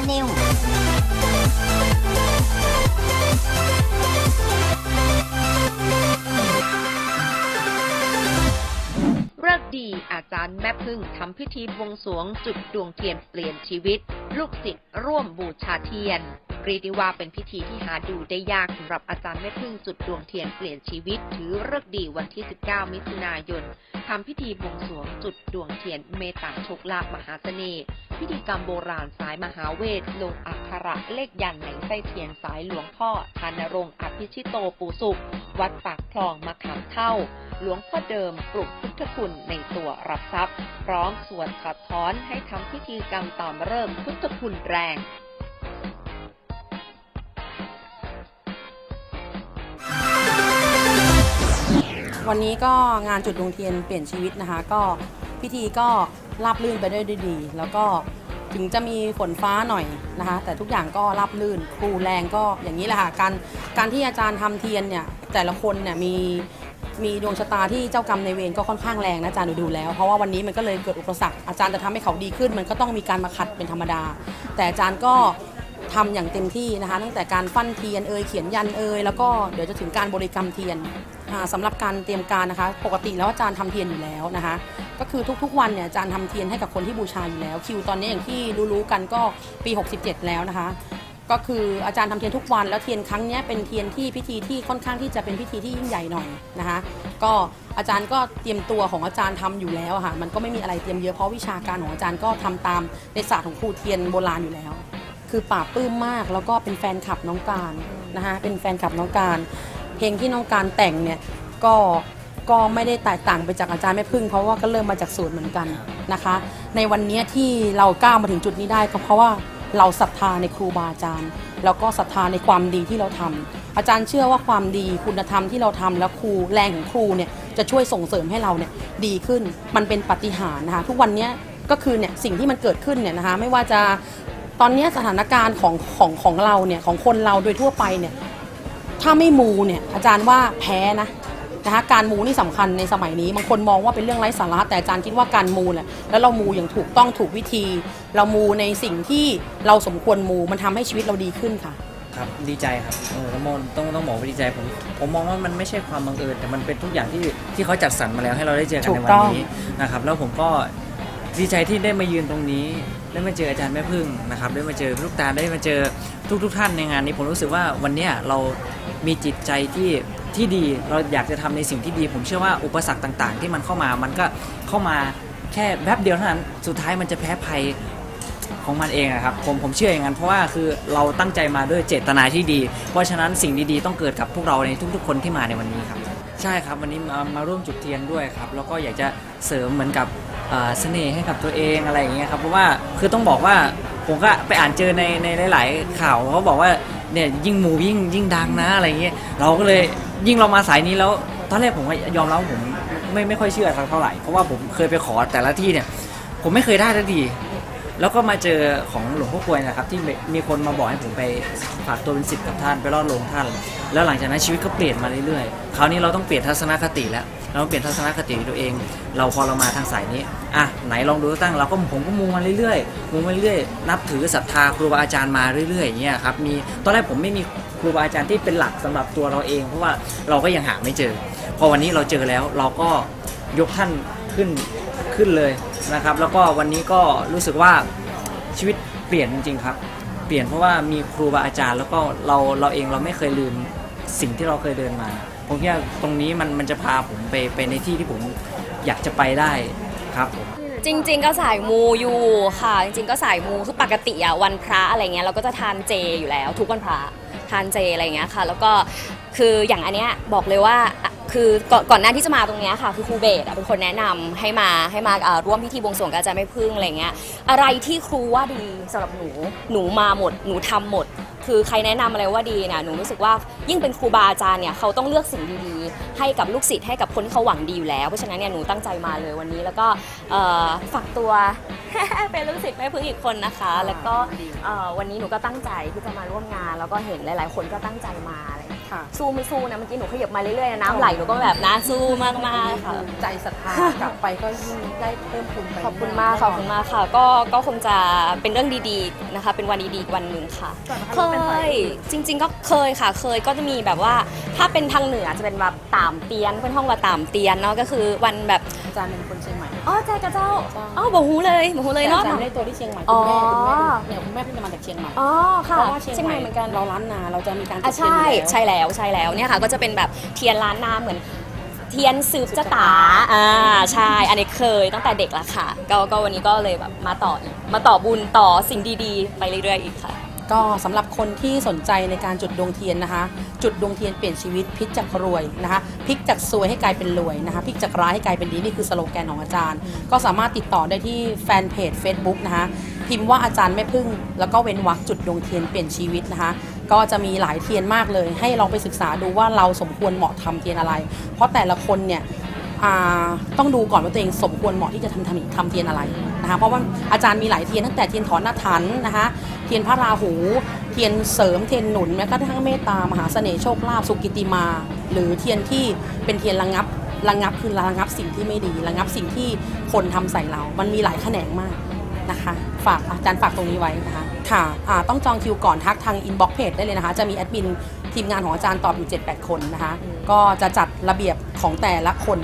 เลิกดีอาจารย์แม่พึ่งทำพิธีบวงสรวงจุดดวงเทียนเปลี่ยนชีวิต ลูกศิษย์ร่วมบูชาเทียน เรียกได้ว่าเป็นพิธีที่หาดูได้ยากสำหรับอาจารย์แม่พึ่งจุดดวงเทียนเปลี่ยนชีวิต ถือเลิกดีวันที่ 19 มิถุนายนทำพิธีบวงสรวงจุดดวงเทียนเมตตาโชคลาภมหาเสน่ห์พิธีกรรมโบราณสายมหาเวทลงอักขระเลขยันในไส้เทียนสายหลวงพ่อชานรงค์อภิชิโตปูสุข วัดปากคลองมะขามเท่า หลวงพ่อเดิมปลุกพุทธคุณในตัวรับทรัพย์ พร้อมสวดขัดถอนให้ทำพิธีกรรมตามเริ่มพุทธคุณแรง วันนี้ก็งานจุดดวงเทียนเปลี่ยนชีวิตนะคะ ก็พิธีก็ราบลื่นไปได้ด้วยดี แล้วก็ถึงจะมีฝนฟ้าหน่อยนะคะ แต่ทุกอย่างก็ราบลื่นครูแรงก็อย่างนี้แหละค่ะการการที่อาจารย์ทำเทียนเนี่ยแต่ละคนเนี่ยมีมีดวงชะตาที่เจ้ากรรมในเวรก็ค่อนข้างแรงนะอาจารย์หนูดูแล้ว เพราะว่าวันนี้มันก็เลยเกิดอุปสรรคอาจารย์จะทำให้เขาดีขึ้น มันก็ต้องมีการมาขัดเป็นธรรมดา แต่อาจารย์ก็ทำอย่างเต็มที่นะคะ ตั้งแต่การฟันเทียนเอยเขียนยันเอยแล้วก็เดี๋ยวจะถึงการบริกรรมเทียน สำหรับการเตรียมการนะคะ ปกติแล้วอาจารย์ทำเทียนอยู่แล้วนะคะ ก็คือทุกๆ วันเนี่ยอาจารย์ทำเทียนให้กับคนที่บูชาอยู่แล้ว คิวตอนนี้อย่างที่รู้ๆกันก็ปี 67 แล้วนะคะ ก็คืออาจารย์ทำเทียนทุกวันแล้วเทียนครั้งนี้เป็นเทียนที่พิธีที่ค่อนข้างที่จะเป็นพิธีที่ยิ่งใหญ่หน่อยนะคะ ก็อาจารย์ก็เตรียมตัวของอาจารย์ทำอยู่แล้วค่ะมันก็ไม่มีอะไรเตรียมเยอะเพราะวิชาการของอาจารย์ก็ทำตามในศาสตร์ของครูเทียนโบราณอยู่แล้ว คือปราปลื้มมากแล้วก็เป็นแฟนคลับน้องการนะคะเป็นแฟนคลับน้องการ เพลงที่น้องการแต่งเนี่ยก็ก็ไม่ได้แตกต่างไปจากอาจารย์แม่พึ่ง เพราะว่าก็เริ่มมาจากศูนย์เหมือนกันนะคะ ในวันนี้ที่เราก้าวมาถึงจุดนี้ได้ก็เพราะว่าเราศรัทธาในครูบาอาจารย์ แล้วก็ศรัทธาในความดีที่เราทำอาจารย์เชื่อว่าความดีคุณธรรมที่เราทำแล้วครูแรงของครูเนี่ยจะช่วยส่งเสริมให้เราเนี่ยดีขึ้นมันเป็นปาฏิหารย์นะคะทุกวันนี้ก็คือเนี่ยสิ่งที่มันเกิดขึ้นเนี่ยนะคะไม่ว่าจะตอนนี้สถานการณ์ของของของเราเนี่ยของคนเราโดยทั่วไปเนี่ย ถ้าไม่มูเนี่ยอาจารย์ว่าแพ้นะนะคะการมูนี่สำคัญในสมัยนี้บางคนมองว่าเป็นเรื่องไร้สาระแต่อาจารย์คิดว่าการมูเนี่ยแล้วเรามูอย่างถูกต้องถูกวิธี เรามูในสิ่งที่เราสมควรมูมันทำให้ชีวิตเราดีขึ้นค่ะ ครับดีใจครับเออต้องมองต้องต้องบอกว่าดีใจผมผมมองว่ามันไม่ใช่ความบังเอิญแต่มันเป็นทุกอย่างที่ที่เขาจัดสรรมาแล้วให้เราได้เจอกันถูในกวัต้นองนี้นะครับแล้วผมก็ดีใจที่ได้มายืนตรงนี้ได้มาเจออาจารย์แม่พึ่งนะครับได้มาเจอลูกตาลได้มาเจอทุกทุกๆท่านในงานนี้ผมรู้สึกว่าวันเนี้ยเรา มีจิตใจที่ที่ดีเราอยากจะทำในสิ่งที่ดี ผมเชื่อว่าอุปสรรคต่าง ๆ ที่มันเข้ามามันก็เข้ามาแค่แป๊บเดียวเท่านั้นสุดท้ายมันจะแพ้ภัยของมันเองครับผมผมเชื่ออย่างนั้นเพราะว่าคือเราตั้งใจมาด้วยเจตนาที่ดี เพราะฉะนั้นสิ่งดีๆต้องเกิดกับพวกเราในทุก ๆ คนที่มาในวันนี้ครับ ใช่ครับวันนี้มามาร่วมจุดเทียนด้วยครับ แล้วก็อยากจะเสริมเหมือนกับเอ่อเสน่ห์ให้กับตัวเองอะไรอย่างเงี้ยครับเพราะว่าคือต้องบอกว่า ผมก็ไปอ่านเจอในในหลาย ๆ ข่าวเขาบอกว่าเนี่ยยิ่งหมูยิ่งยิ่งดังนะอะไรเงี้ยเราก็เลยยิ่งเรามาสายนี้แล้วตอนแรกผมก็ยอมรับว่าผมไม่ไม่ค่อยเชื่อสักเท่าไหร่เพราะว่าผมเคยไปขอแต่ละที่เนี่ย ผมไม่เคยได้ทันทีแล้วก็มาเจอของหลวงพ่อกวยนะครับ ที่มีคนมาบอกให้ผมไปฝากตัวเป็นศิษย์กับท่านไปรอดลงท่าน แล้วหลังจากนั้นชีวิตก็เปลี่ยนมาเรื่อยๆคราวนี้เราต้องเปลี่ยนทัศนคติแล้ว เราเปลี่ยนทัศนคติตัวเอง เราพอเรามาทางสายนี้อะไหนลองดูตั้งเราก็ผมก็มูมาเรื่อยๆมูมาเรื่อยๆนับถือศรัทธาครูบาอาจารย์มาเรื่อยๆอย่างเงี้ยครับมีตอนแรกผมไม่มีครูบาอาจารย์ที่เป็นหลักสำหรับตัวเราเอง เพราะว่าเราก็ยังหาไม่เจอ พอวันนี้เราเจอแล้วเราก็ยกท่านขึ้นขึ้นเลยนะครับ แล้วก็วันนี้ก็รู้สึกว่าชีวิตเปลี่ยนจริงๆครับ เปลี่ยนเพราะว่ามีครูบาอาจารย์ แล้วก็เราเราเองเราไม่เคยลืมสิ่งที่เราเคยเดินมา ผมคิดว่าตรงนี้มันมันจะพาผมไปไปในที่ที่ผมอยากจะไปได้ครับผม จริง ๆ ก็สายมูอยู่ค่ะ จริง ๆ ก็สายมูคือปกติอะวันพระอะไรเงี้ยเราก็จะทานเจอยู่แล้ว ทุกวันพระทานเจอะไรเงี้ยค่ะ แล้วก็คืออย่างอันเนี้ยบอกเลยว่า คือก่อนก่อนหน้าที่จะมาตรงเนี้ยค่ะ คือครูเบสอะเป็นคนแนะนำให้มาให้มาเอ่อร่วมพิธีบวงสรวงกับอาจารย์ไม่พึ่งอะไรเงี้ยอะไรที่ครูว่าดีสำหรับหนูหนูมาหมด หนูทำหมด คือใครแนะนำอะไรว่าดีเนี่ยหนูรู้สึกว่ายิ่งเป็นครูบาอาจารย์เนี่ยเขาต้องเลือกสิ่งดีๆ ให้กับลูกศิษย์ให้กับคนที่เขาหวังดีอยู่แล้วเพราะฉะนั้นเนี่ยหนูตั้งใจมาเลยวันนี้แล้วก็เอ่อฝากตัว เป็นลูกศิษย์แม่พึ่งอีกคนนะคะ แล้วก็เอ่อวันนี้หนูก็ตั้งใจที่จะมาร่วมงาน แล้วก็เห็นหลาย ๆ คนก็ตั้งใจมาอะไร อย่างเงี้ยค่ะสู้ไม่สู้นะเมื่อกี้หนูขยับมาเรื่อยๆนะน้ำไหลหนูก็แบบนะสู้มากๆค่ะ ใจศรัทธากลับไปก็ยิ่งได้เพิ่มพูนไปขอบคุณมากขอบคุณมากค่ะ ก็ก็คงจะเป็นเรื่องดีๆนะคะ เป็นวันดีๆอีกวันหนึ่งค่ะเคยจริง ๆ ก็เคยค่ะ เคยก็จะมีแบบว่า ถ้าเป็นทางเหนือจะเป็นแบบตามเตียนเพื่อนห้องว่าตามเตียนเนาะก็คือวันแบบอาจารย์เป็นคนเชียงใหม่ อ๋อใจกระเจ้าใช่อ๋อบอกหูเลยบอกหูเลยเนาะ อาจารย์ได้ตัวที่เชียงใหม่อ๋คุอณแม่คุณแม่เนี่ยคุณแม่เพิ่งจะมาจากเชียงใหม่อ๋อค่ะเพราะว่าเชีเชียยงงใหใหม่ม่เหมือนกันเราล้านนาเราจะมีการอะจุดเทียนใช่อยู่แล้ว ใช่แล้วใช่แล้วเนี่ยค่ะก็จะเป็นแบบเทียนล้านนาเหมือน เทียนสืบชะตาอ่าใช่อันนี้เคยตั้งแต่เด็กละค่ะก็ก็วันนี้ก็เลยแบบมาต่ออีกมาต่อบุญต่อสิ่งดีๆ ไปเรื่อยๆอีกค่ะ ก็สำหรับคนที่สนใจในการจุดดวงเทียนนะคะ จุดดวงเทียนเปลี่ยนชีวิตพลิกจากรวยนะคะพลิกจากซวยให้กลายเป็นรวยนะคะพลิกจากร้ายให้กลายเป็นดีนี่คือสโลแกนของอาจารย์ ก็สามารถติดต่อได้ที่แฟนเพจ Facebook นะคะพิมพ์ว่าอาจารย์แม่พึ่ง แล้วก็เว้นวรรคจุดดวงเทียนเปลี่ยนชีวิตนะคะก็จะมีหลายเทียนมากเลย ให้ลองไปศึกษาดูว่าเราสมควรเหมาะทำเทียนอะไร เพราะแต่ละคนเนี่ยต้องดูก่อนว่าตัวเองสมควรเหมาะที่จะทำทำทำเทียนอะไร นะคะเพราะว่าอาจารย์มีหลายเทียนตั้งแต่เทียนถอนนาถันนะคะเทียนพระราหู เทียนเสริมเทียนหนุนแม้กระทั่งเมตตามหาเสน่ห์โชคลาภสุกิติมา หรือเทียนที่เป็นเทียนระงับระงับคือระงับสิ่งที่ไม่ดีระงับสิ่งที่คนทำใส่เรา มันมีหลายแขนงมากนะคะฝากอาจารย์ฝากตรงนี้ไว้นะคะค่ะอ่าต้องจองคิวก่อนทักทางอินบ็อกเพจได้เลยนะคะ จะมีแอดมินทีมงานของอาจารย์ตอบอยู่ 7-8 คนนะคะ ก็จะจัดระเบียบของแต่ละคน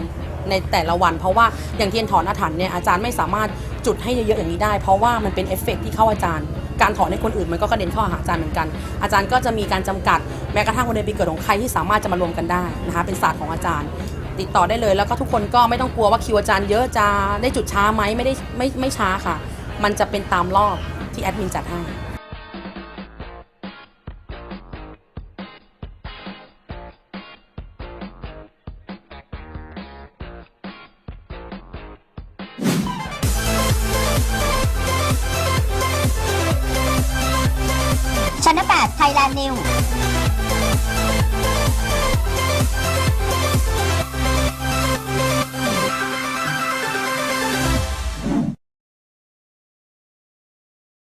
ในแต่ละวัน เพราะว่าอย่างเทียนถอนอาถรรพ์เนี่ยอาจารย์ไม่สามารถ จุดให้เยอะๆอย่างนี้ได้ เพราะว่ามันเป็นเอฟเฟกต์ที่เข้าอาจารย์ การถอนให้คนอื่นมันก็กระเด็นเข้าหาอาจารย์เหมือนกัน อาจารย์ก็จะมีการจำกัดแม้กระทั่งวันเดือนปีเกิดของใครที่สามารถจะมารวมกันได้นะคะเป็นศาสตร์ของอาจารย์ติดต่อได้เลยแล้วก็ทุกคนก็ไม่ต้องกลัวว่าคิวอาจารย์เยอะจะได้จุดช้าไหมไม่ได้ไม่ไม่ช้าค่ะ มันจะเป็นตามรอบที่แอดมินจัดให้ ชั้น8ปดไทยแลนด์นิว